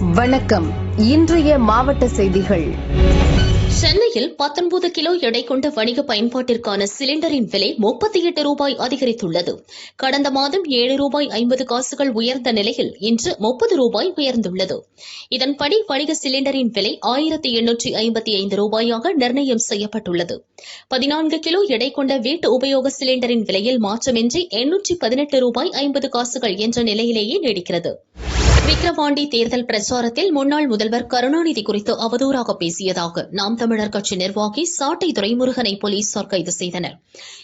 வணக்கம். இன்றைய மாவட்ட செய்திகள். சென்னையில் 19 கிலோ எடை கொண்ட வணிக பயன்பாட்டிற்கான சிலிண்டரின் விலை முப்பத்தி எட்டு ரூபாய் அதிகரித்துள்ளது. கடந்த மாதம் ஏழு ரூபாய் ஐம்பது காசுகள் உயர்ந்த நிலையில் இன்று முப்பது ரூபாய் உயர்ந்துள்ளது. இதன்படி வணிக சிலிண்டரின் விலை ஆயிரத்தி எண்ணூற்றி ஐம்பத்தி ஐந்து ரூபாயாக நிர்ணயம் செய்யப்பட்டுள்ளது. பதினான்கு கிலோ எடை கொண்ட வீட்டு உபயோக சிலிண்டரின் விலையில் மாற்றமின்றி எண்ணூற்றி பதினெட்டு ரூபாய் ஐம்பது காசுகள் என்ற நிலையிலேயே நீடிக்கிறது. விக்கிரவாண்டி தேர்தல் பிரச்சாரத்தில் முன்னாள் முதல்வர் கருணாநிதி குறித்து அவதூறாக பேசியதாக நாம் தமிழர் கட்சி நிர்வாகி சாட்டை துரைமுருகனை போலீசார் கைது செய்தனர்.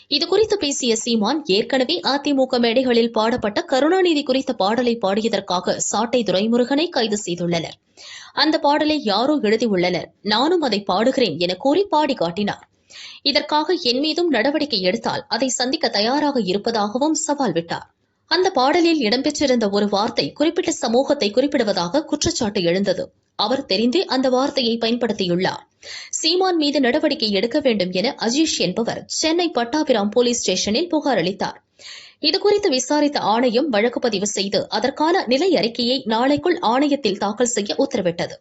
இதுகுறித்து பேசிய சீமான் ஏற்கனவே அதிமுக மேடைகளில் பாடப்பட்ட கருணாநிதி குறித்த பாடலை பாடியதற்காக சாட்டை துரைமுருகனை கைது செய்துள்ளனர். அந்த பாடலை யாரோ எழுதியுள்ளனர். நானும் அதை பாடுகிறேன் என கூறி பாடி காட்டினார். இதற்காக என் மீதும் நடவடிக்கை எடுத்தால் அதை சந்திக்க தயாராக இருப்பதாகவும் சவால் விட்டார். அந்த பாடலில் இடம்பெற்றிருந்த ஒரு வார்த்தை குறிப்பிட்ட சமூகத்தை குறிப்பிடுவதாக குற்றச்சாட்டு எழுந்தது. அவர் தெரிந்தே அந்த வார்த்தையை பயன்படுத்தியுள்ளார். சீமான் மீது நடவடிக்கை எடுக்க வேண்டும் என அஜீஷ் என்பவர் சென்னை பட்டாபிராம் போலீஸ் ஸ்டேஷனில் புகார் அளித்தார். இதுகுறித்து விசாரித்த ஆணையம் வழக்கு பதிவு செய்து அதற்கான நிலை அறிக்கையை நாளைக்குள் ஆணையத்தில் தாக்கல் செய்ய உத்தரவிட்டது.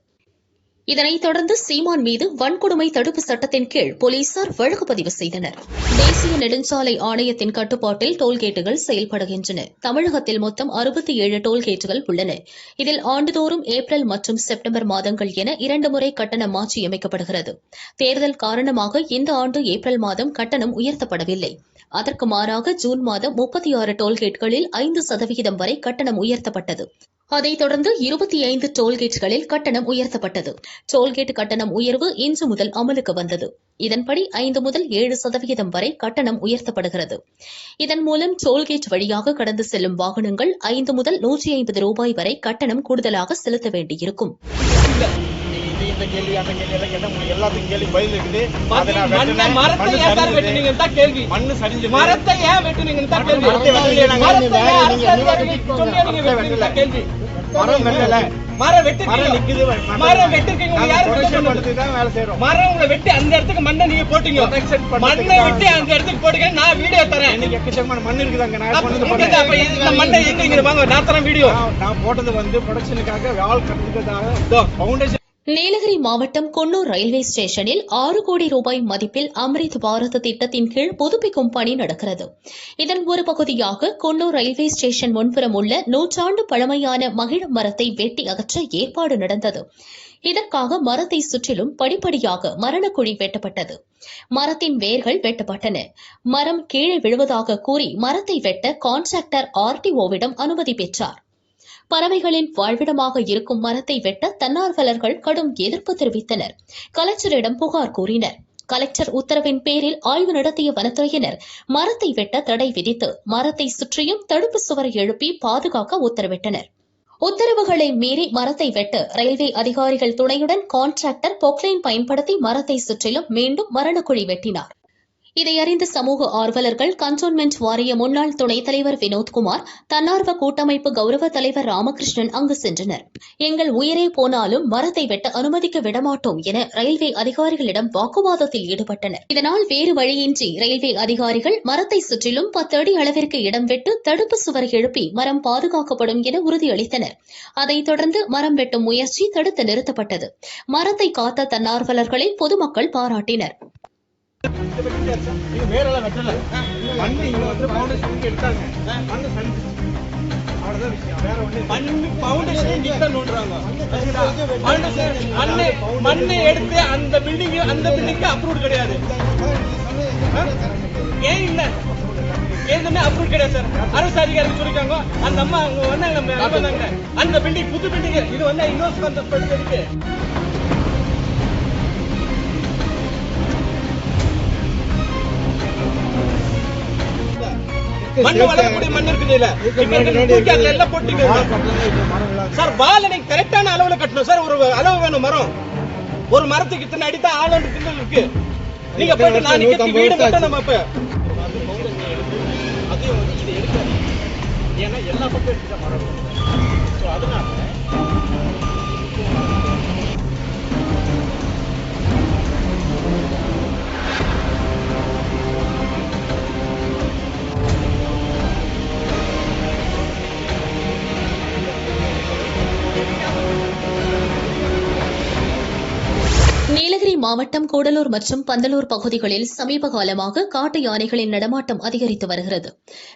இதனைத் தொடர்ந்து சீமான் மீது வன்கொடுமை தடுப்பு சட்டத்தின் கீழ் போலீசார் வழக்கு பதிவு செய்தனர். தேசிய நெடுஞ்சாலை ஆணையத்தின் கட்டுப்பாட்டில் டோல்கேட்டுகள் செயல்படுகின்றன. தமிழகத்தில் மொத்தம் அறுபத்தி ஏழு டோல்கேட்டுகள் உள்ளன. இதில் ஆண்டுதோறும் ஏப்ரல் மற்றும் செப்டம்பர் மாதங்கள் என இரண்டு முறை கட்டணம் மாற்றியமைக்கப்படுகிறது. தேர்தல் காரணமாக இந்த ஆண்டு ஏப்ரல் மாதம் கட்டணம் உயர்த்தப்படவில்லை. அதற்கு மாறாக ஜூன் மாதம் முப்பத்தி ஆறு டோல்கேட்களில் ஐந்து சதவிகிதம் வரை கட்டணம் உயர்த்தப்பட்டது. அதைத் தொடர்ந்து இருபத்தி ஐந்து டோல்கேட்களில் கட்டணம் உயர்த்தப்பட்டது. டோல்கேட் கட்டணம் உயர்வு இன்று முதல் அமலுக்கு வந்தது. இதன்படி ஐந்து முதல் ஏழு சதவிகிதம் வரை கட்டணம் உயர்த்தப்படுகிறது. இதன் மூலம் டோல்கேட் வழியாக கடந்து செல்லும் வாகனங்கள் ஐந்து முதல் நூற்றி ஐம்பது ரூபாய் வரை கட்டணம் கூடுதலாக செலுத்த வேண்டியிருக்கும். இந்த கேள்வி அந்த கேள்வி எல்லாம் கேட்டா உங்களுக்கு எல்லாத்துக்கும் கேள்வி பதில் இருக்குது அதை நான் மண்ணை வெட்டினேன். மரத்தை மண்ணு ஏன் சார் சரிஞ்சது. வெட்டுனீங்கன்னு தான் கேள்வி. மண்ணு சரிஞ்சது மரத்தை ஏன் வெட்டுனீங்கன்னு தான் கேள்வி. மரத்தை வெட்டலையே நாங்க. மரத்தை ஏன் நீங்க அரசு நீங்க அதிகாரிகள் சொல்லி நீங்க மரத்தை வெட்டுனீங்கன்னு தான் கேள்வி? மரம் வெட்டல. மரம் வெட்டிருக்கீங்க மரம் நிக்குது மரம் மரம் வெட்டிருக்கீங்க நாங்க யாரு protection வெட்டணும்? படுத்தி தான் வேலை செய்றோம். மரம் உங்களை வெட்டி அந்த இடத்துக்கு மண்ணை நீங்க போட்டீங்க. Protection பண்றதுக்கு மண்ணை தான் வெட்டி அந்த இடத்துக்கு போட்டுங்க. நான் வீடியோ தரேன். இன்னைக்கு எக்கச்சக்கமான மண் இருக்குதாங்க? நான் அப்ப கொண்டு வந்து உங்களுக்கு அப்ப போட்டேன். இந்த மண்ணை எங்க இங்க வாங்க? நான் தரேன் வீடியோ. நான் நான் போட்டது வந்து ப்ரொடக்ஷனுக்காக வால் கட்டுறதுக்காக ஃபவுண்டேஷன் நீலகிரி மாவட்டம் குன்னூர் ரயில்வே ஸ்டேஷனில் ஆறு கோடி ரூபாய் மதிப்பில் அம்ரித் பாரத் திட்டத்தின் கீழ் புதுப்பிக்கும் பணி நடக்கிறது. இதன் ஒரு பகுதியாக குன்னூர் ரயில்வே ஸ்டேஷன் முன்புறம் உள்ள நூற்றாண்டு பழமையான மகிழ மரத்தை வெட்டி அகற்ற ஏற்பாடு நடந்தது. இதற்காக மரத்தை சுற்றிலும் படிப்படியாக மரணக்குழி வெட்டப்பட்டது. மரத்தின் வேர்கள் வெட்டப்பட்டன. மரம் கீழே விழுவதாக கூறி மரத்தை வெட்ட கான்ட்ராக்டர் ஆர்டிஓவிடம் அனுமதி பெற்றார். பறவைகளின் வாழ்விடமாக இருக்கும் மரத்தை வெட்ட தன்னார்வலர்கள் கடும் எதிர்ப்பு தெரிவித்தனர். கலெக்டரிடம் புகார் கூறினர். கலெக்டர் உத்தரவின் பேரில் ஆய்வு நடத்திய வனத்துறையினர் மரத்தை வெட்ட தடை விதித்து மரத்தை சுற்றியும் தடுப்பு சுவர் எழுப்பி பாதுகாக்க உத்தரவிட்டனர். உத்தரவுகளை மீறி மரத்தை வெட்ட ரயில்வே அதிகாரிகள் துணையுடன் கான்ட்ராக்டர் பொக்லைன் பயன்படுத்தி மரத்தை சுற்றிலும் மீண்டும் மரணக்குழி வெட்டினார். இதை அறிந்த சமூக ஆர்வலர்கள் கண்டோன்மெண்ட் வாரிய முன்னாள் துணைத் தலைவர் வினோத்குமார் தன்னார்வ கூட்டமைப்பு கௌரவ தலைவர் ராமகிருஷ்ணன் அங்கு சென்றனர். எங்கள் உயிரே போனாலும் மரத்தை வெட்ட அனுமதிக்க விடமாட்டோம் என ரயில்வே அதிகாரிகளிடம் வாக்குவாதத்தில் ஈடுபட்டனர். இதனால் வேறு வழியின்றி ரயில்வே அதிகாரிகள் மரத்தை சுற்றிலும் பத்து அடி அளவிற்கு இடம் விட்டு தடுப்பு சுவர் எழுப்பி மரம் பாதுகாக்கப்படும் என உறுதியளித்தனர். அதைத் தொடர்ந்து மரம் வெட்டும் முயற்சி தடுத்து நிறுத்தப்பட்டது. மரத்தை காத்த தன்னார்வலர்களை பொதுமக்கள் பாராட்டினர். வேறெல்லாம் வெட்டல மண்ணு வந்து எடுத்தாங்க மண்ணு சரிஞ்சு மண்ணை எடுத்து அந்த பில்டிங் அந்த பில்டிங்க்கு அப்ரூவ் கிடையாது ஏன் இல்ல ஏற்கனவே அப்ரூவ் கிடையாது சார் அரசு அதிகாரிகள் சொல்லிருக்காங்க அந்த அம்மா அவங்க வந்தாங்க வந்தாங்க அந்த பில்டிங் புது பில்டிங் இது வந்து இன்னொரு இருக்கு. மண்ணு வளரக்கூடிய மண் இருக்குது இல்ல எல்லாம் போட்டீங்க. சார் நீங்க கரெக்டான அளவுல கட்டணும். சார் ஒரு அளவு வேணும் மரம். ஒரு மரத்துக்கு இத்தனை அடி தான் ஆளோட திண்டல் இருக்கு. நீங்க போயிட்டு நான் நிக்கிறதுக்கு வீடு மட்டும் நம்ம இப்ப? அதையும் எடுக்காது ஏன்னா எல்லா பக்கம் எடுத்துட்டா மரம் அதனால மாவட்டம் கூடலூர் மற்றும் பந்தலூர் பகுதிகளில் சமீப காலமாக காட்டு யானைகளின் நடமாட்டம் அதிகரித்து வருகிறது.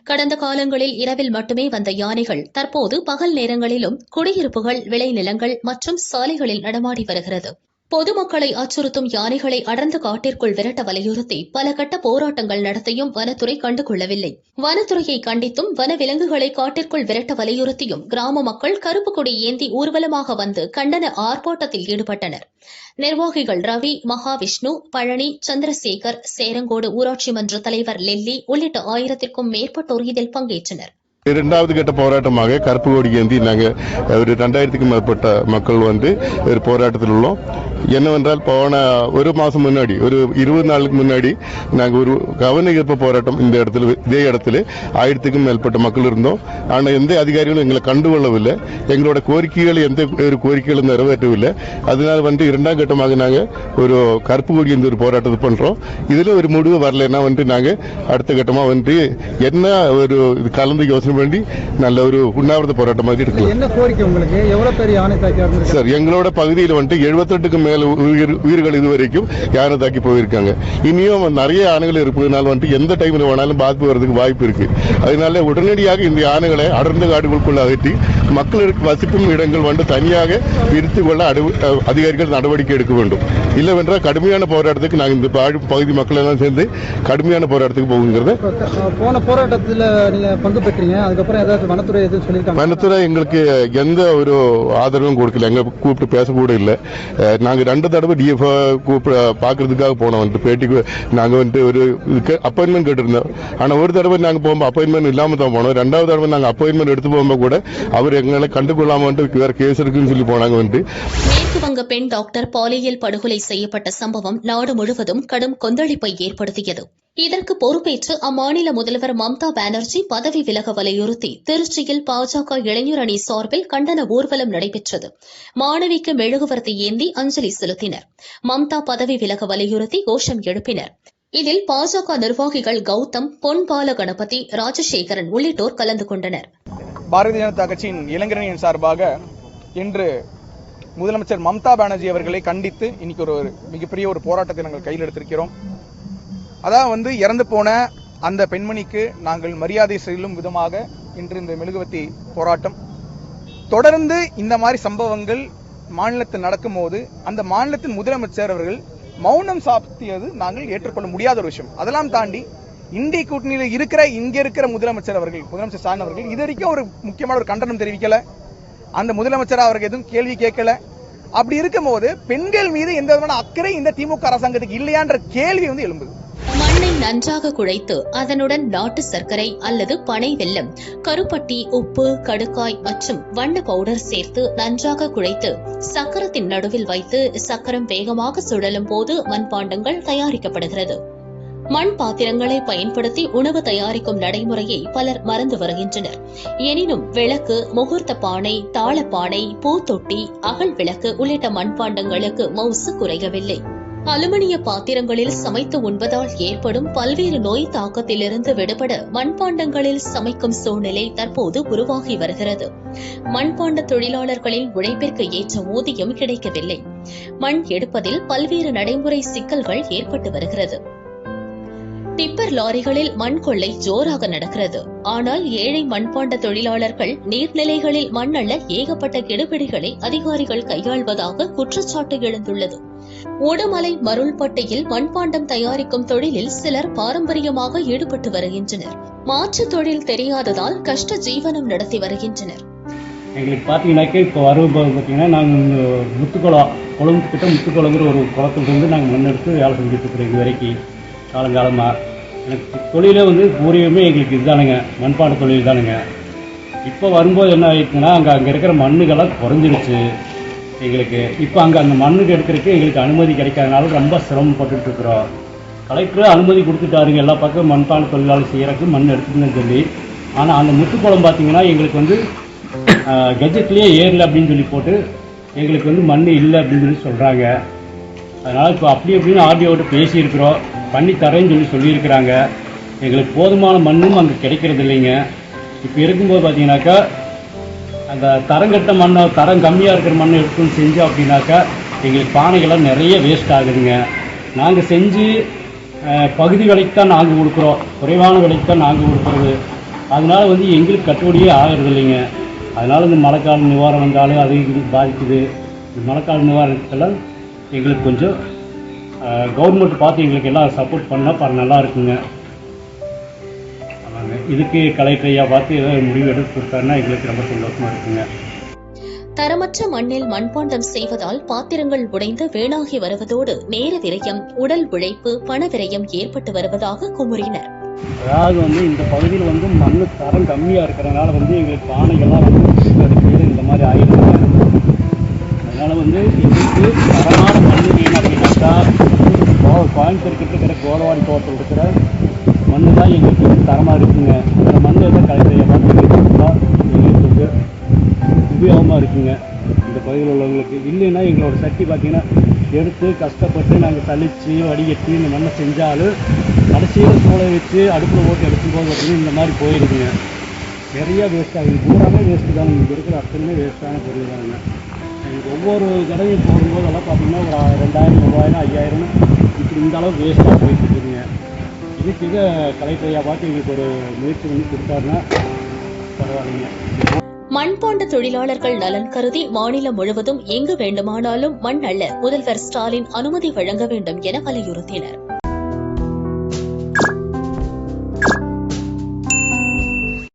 கடந்த காலங்களில் இரவில் மட்டுமே வந்த யானைகள் தற்போது பகல் நேரங்களிலும் குடியிருப்புகள் விளைநிலங்கள் மற்றும் சாலைகளில் நடமாடி வருகிறது. பொதுமக்களை அச்சுறுத்தும் யானைகளை அடர்ந்த காட்டிற்குள் விரட்ட வலியுறுத்தி பல கட்ட போராட்டங்கள் நடத்தியும் வனத்துறை கண்டுகொள்ளவில்லை. வனத்துறையை கண்டித்தும் வனவிலங்குகளை காட்டிற்குள் விரட்ட வலியுறுத்தியும் கிராம மக்கள் கருப்பு கொடி ஏந்தி ஊர்வலமாக வந்து கண்டன ஆர்ப்பாட்டத்தில் ஈடுபட்டனர். நிர்வாகிகள் ரவி மகாவிஷ்ணு பழனி சந்திரசேகர் சேரங்கோடு ஊராட்சி மன்ற தலைவர் லெல்லி உள்ளிட்ட ஆயிரத்திற்கும் மேற்பட்டோர் இதில் பங்கேற்றனர். இரண்டாவது கட்ட போராட்டமாக கருப்பு கொடி ஏந்தி நாங்கள் ஒரு ரெண்டாயிரத்துக்கும் மேற்பட்ட மக்கள் வந்து ஒரு போராட்டத்தில் உள்ளோம். என்னவென்றால் போன ஒரு மாசம் முன்னாடி ஒரு இருபது நாளுக்கு முன்னாடி நாங்கள் ஒரு கவன ஈர்ப்பு போராட்டம் இந்த இடத்துல இதே இடத்துல ஆயிரத்துக்கும் மேற்பட்ட மக்கள் இருந்தோம். ஆனால் எந்த அதிகாரிகளும் எங்களை கண்டுகொள்ளவில்லை. எங்களோட கோரிக்கைகள் எந்த ஒரு கோரிக்கைகளும் நிறைவேற்றவில்லை. அதனால வந்து இரண்டாம் கட்டமாக நாங்கள் ஒரு கருப்பு கொடி ஏந்தி ஒரு போராட்டத்தை பண்றோம். இதுல ஒரு முடிவு வரலைன்னா வந்து நாங்கள் அடுத்த கட்டமா வந்து என்ன ஒரு இது கலந்து யோசனை பண்ணி நல்ல ஒரு உண்ணாவிரத போராட்டம் மாதிரி எடுக்கலாம். என்ன கோரிக்கை உங்களுக்கு? எவ்வளவு பெரிய இருந்திருக்கு சார் எங்களோட பகுதியில் வந்துட்டு எழுபத்தெட்டுக்கு மேல உயிர் உயிர்கள் இதுவரைக்கும் யானை தாக்கி போயிருக்காங்க. இனியும் நிறைய யானைகள் இருப்பதனால வந்துட்டு எந்த டைம்ல வேணாலும் பாதிப்பு வர்றதுக்கு வாய்ப்பு இருக்கு. அதனால உடனடியாக இந்த யானைகளை அடர்ந்த காடுகளுக்குள்ள அகற்றி மக்களுக்கு வசிக்கும் இடங்கள் வந்து தனியாக பிரித்து கொள்ள அதிகாரிகள் நடவடிக்கை எடுக்க வேண்டும். இல்லவென்றால் கடுமையான போராட்டத்துக்கு நாங்கள் இந்த பகுதி மக்கள் எல்லாம் சேர்ந்து கடுமையான போராட்டத்துக்கு போகுங்கிறத போன போராட்டத்துல பங்கு பெற்றீங்க. அதுக்கப்புறம் ஏதாவது வனத்துறை எதுவும் சொல்லியிருக்காங்க வனத்துறை எங்களுக்கு எந்த ஒரு ஆதரவும் கொடுக்கல. எங்க கூப்பிட்டு பேசக்கூட இல்லை. அஹ் நாங்கள் ரெண்டு தடவை டிஎஃப் கூப்பிட பாக்குறதுக்காக போனோம். வந்துட்டு பேட்டிக்கு நாங்க வந்துட்டு ஒரு அப்பாயின்மெண்ட் கேட்டிருந்தோம். ஆனா ஒரு தடவை நாங்க போகும்போது அப்பாயின்மெண்ட் இல்லாம தான் போனோம். ரெண்டாவது தடவை நாங்க அப்பாயின்மெண்ட் எடுத்து போகும்போது கூட அவர் எங்களை கண்டுகொள்ளாமல் வந்துட்டு வேறு கேஸ் இருக்குன்னு சொல்லி போனாங்க வந்துட்டு. மேற்கு வங்க பெண் டாக்டர் பாலியல் படுகொலை செய்யப்பட்ட சம்பவம் நாடு முழுவதும் கடும் கொந்தளிப்பை ஏற்படுத்தியது. இதற்கு பொறுப்பேற்று அம்மாநில முதல்வர் மம்தா பானர்ஜி பதவி விலக வலியுறுத்தி திருச்சியில் பாஜக இளைஞர் அணி சார்பில் கண்டன ஊர்வலம் நடைபெற்றது. மாணவிக்கு மெழுகுவர்த்தி ஏந்தி அஞ்சலி செலுத்தினர். மம்தா பதவி விலக வலியுறுத்தி கோஷம் எழுப்பினர். இதில் பாஜக நிர்வாகிகள் கௌதம் பொன்பால கணபதி ராஜசேகரன் உள்ளிட்டோர் கலந்து கொண்டனர். பாரதிய ஜனதா கட்சியின் இளைஞரணியின் சார்பாக இன்று முதலமைச்சர் மம்தா பானர்ஜி அவர்களை கண்டித்து இன்னைக்கு ஒரு ஒரு மிகப்பெரிய ஒரு போராட்டத்தை நாங்கள் கையில் எடுத்திருக்கிறோம். அதான் வந்து இறந்து போன அந்த பெண்மணிக்கு நாங்கள் மரியாதை செல்லும் விதமாக இன்று இந்த மெழுகுவர்த்தி போராட்டம். தொடர்ந்து இந்த மாதிரி சம்பவங்கள் மாநிலத்தில் நடக்கும்போது அந்த மாநிலத்தின் முதலமைச்சர் அவர்கள் மௌனம் சாத்தியது நாங்கள் ஏற்றுக்கொள்ள முடியாத ஒரு விஷயம். அதெல்லாம் தாண்டி இந்திய கூட்டணியில் இருக்கிற இங்க இருக்கிற முதலமைச்சர் அவர்கள் முதலமைச்சர் ஸ்டாலின் அவர்கள் இது வரைக்கும் ஒரு முக்கியமான ஒரு கண்டனம் தெரிவிக்கல. அந்த முதலமைச்சர் அவர்கள் எதுவும் கேள்வி கேட்கல. அப்படி இருக்கும்போது பெண்கள் மீது எந்த விதமான அக்கறை இந்த திமுக அரசாங்கத்துக்கு இல்லையான்ற கேள்வி வந்து எழும்புது. மண்ணை நன்றாக குழைத்து அதனுடன் நாட்டு சர்க்கரை அல்லது பனை வெல்லம் கருப்பட்டி உப்பு கடுக்காய் மற்றும் வண்ண பவுடர் சேர்த்து நன்றாக குழைத்து சக்கரத்தின் நடுவில் வைத்து சக்கரம் வேகமாக சுழலும் போது மண்பாண்டங்கள் தயாரிக்கப்படுகிறது. மண் பாத்திரங்களை பயன்படுத்தி உணவு தயாரிக்கும் நடைமுறையை பலர் மறந்து வருகின்றனர். எனினும் விளக்கு முகூர்த்த பானை தாளப்பானை பூத்தொட்டி அகல் விளக்கு உள்ளிட்ட மண்பாண்டங்களுக்கு மவுசு குறையவில்லை. அலுமினிய பாத்திரங்களில் சமைத்து உண்பதால் ஏற்படும் பல்வேறு நோய் தாக்கத்திலிருந்து விடுபட மண்பாண்டங்களில் சமைக்கும் சூழ்நிலை தற்போது உருவாகி வருகிறது. மண்பாண்ட தொழிலாளர்களின் உழைப்பிற்கு ஏற்ற ஊதியம் கிடைக்கவில்லை. மண் எடுப்பதில் பல்வேறு நடைமுறை சிக்கல்கள் ஏற்பட்டு வருகிறது. டிப்பர் லாரிகளில் மண் கொள்ளை ஜோராக நடக்கிறது. ஆனால் ஏழை மண்பாண்ட தொழிலாளர்கள் நீர்நிலைகளில் மண் அள்ள ஏகப்பட்ட கெடுபிடிகளை அதிகாரிகள் கையாள்வதாக குற்றச்சாட்டு எழுந்துள்ளது. உடுமலை மருள்பட்டியில் மண்பாண்டம் தயாரிக்கும் தொழிலில் சிலர் பாரம்பரியமாக ஈடுபட்டு வருகின்றனர். மாற்று தொழில் தெரியாததால் கஷ்ட ஜீவனம் நடத்தி வருகின்றனர். எங்களுக்கு பார்த்தீங்கன்னாக்கா இப்போ வரவு பார்த்தீங்கன்னா நாங்கள் முத்துக்குளம் குளம் கிட்ட முத்துக்குளங்கிற ஒரு குளத்துலேருந்து நாங்கள் மண் எடுத்து வேலை செஞ்சுட்டு இருக்கிறோம் இது வரைக்கும். காலங்காலமாக எனக்கு தொழிலே வந்து பூர்வீகமே எங்களுக்கு இதுதானுங்க. மண்பானை தொழில் தானுங்க. இப்போ வரும்போது என்ன ஆயிடுச்சுன்னா அங்கே அங்கே இருக்கிற மண்ணுகள்லாம் குறைஞ்சிருச்சு. எங்களுக்கு இப்போ அங்கே அந்த மண்ணுக்கு எடுக்கிறதுக்கு எங்களுக்கு அனுமதி கிடைக்காதனால ரொம்ப சிரமப்பட்டுட்டு இருக்கிறோம். கலெக்டரும் அனுமதி கொடுத்துட்டாருங்க. எல்லா பக்கம் மண்பாண்ட தொழிலாளர் செய்கிறக்கு மண் எடுத்துக்கணும்னு சொல்லி. ஆனால் அந்த முத்துக்குளம் பார்த்தீங்கன்னா எங்களுக்கு வந்து கெஜெட்லேயே ஏறல அப்படின்னு சொல்லி போட்டு எங்களுக்கு வந்து மண் இல்லை அப்படின்னு சொல்லி சொல்கிறாங்க அதனால் இப்போ அப்படி அப்படின்னு ஆர்டிஓட்ட பேசியிருக்கிறோம். பண்ணி தரேன்னு சொல்லி சொல்லியிருக்கிறாங்க. எங்களுக்கு போதுமான மண்ணும் அங்கே கிடைக்கிறது இல்லைங்க. இப்போ இருக்கும்போது பார்த்தீங்கன்னாக்கா அந்த தரங்கட்ட மண்ணை தரம் கம்மியாக இருக்கிற மண்ணை எடுத்துன்னு செஞ்சோம் அப்படின்னாக்கா எங்களுக்கு பானைகள்லாம் நிறைய வேஸ்ட் ஆகுதுங்க. நாங்கள் செஞ்சு பகுதி விலைக்கு தான் நாங்கள் கொடுக்குறோம். குறைவான விலைக்கு தான் நாங்கள் கொடுக்குறது. அதனால் வந்து எங்களுக்கு கட்டுப்படியே ஆகிறது இல்லைங்க. அதனால் இந்த மழைக்கால நிவாரணம் வந்தாலும் அது பாதிக்குது. இந்த மழைக்கால நிவாரணத்தெல்லாம் எங்களுக்கு கொஞ்சம் கவர்மெண்ட் பார்த்து எங்களுக்கு எல்லாம் சப்போர்ட் பண்ணால் பர நல்லா இருக்குங்க. இதுக்கு கலெக்டர் ஐயா பார்த்து ஏதாவது முடிவு எடுத்து கொடுத்தாருன்னா எங்களுக்கு ரொம்ப சந்தோஷமா இருக்குங்க. தரமற்ற மண்ணில் மண்பாண்டம் செய்வதால் பாத்திரங்கள் உடைந்து வீணாகி வருவதோடு நேர விரயம் உடல் உழைப்பு பண விரயம் ஏற்பட்டு வருவதாக குமுறினர். அதாவது வந்து இந்த பகுதியில் வந்து மண் தரம் கம்மியாக இருக்கிறதுனால வந்து எங்களுக்கு பானைகள்லாம் வந்து இந்த மாதிரி ஆயிடுதுங்க அதனால வந்து எங்களுக்கு தரமான மண் வேணும் அப்படின்னாக்கா கோயம்புத்தூர் கிட்ட இருக்கிற கோலவாடி தோட்டத்தில் இருக்கிற மண் தான் எங்களுக்கு வந்து தரமாக இருக்குங்க. அந்த மண் தான் களை கொடுத்தா எங்களுக்கு வந்து உபயோகமாக இருக்குங்க. இந்த பகுதியில் உள்ளவங்களுக்கு இல்லைன்னா எங்களோட சக்தி பார்த்தீங்கன்னா எடுத்து கஷ்டப்பட்டு நாங்கள் தளித்து வடிகட்டி இந்த மண்ணை செஞ்சாலும் கடைசியில் சூளை வச்சு அடுப்பில் போட்டு எடுத்து போது இந்த மாதிரி போயிருக்குங்க நிறையா வேஸ்ட் ஆகுது. பூராமே வேஸ்ட்டு தாங்க இங்கே இருக்கிற அத்தனையுமே வேஸ்ட்டான பொருள் தானுங்க. ஒவ்வொரு தடவையும் போடும்போதெல்லாம் பார்த்தீங்கன்னா ஒரு ரெண்டாயிரம் மூவாயிரம் ஐயாயிரம் இப்படி இந்த அளவு வேஸ்ட்டாக போயிட்டு இருக்குதுங்க. இதுக்கு இதை பார்த்து எங்களுக்கு ஒரு முயற்சி பண்ணி கொடுத்தாருன்னா பரவாயில்லைங்க. மண்பாண்ட தொழிலாளர்கள் நலன் கருதி மாநிலம் முழுவதும் எங்கு வேண்டுமானாலும் மண் அள்ள முதல்வர் ஸ்டாலின் அனுமதி வழங்க வேண்டும் என வலியுறுத்தினர்.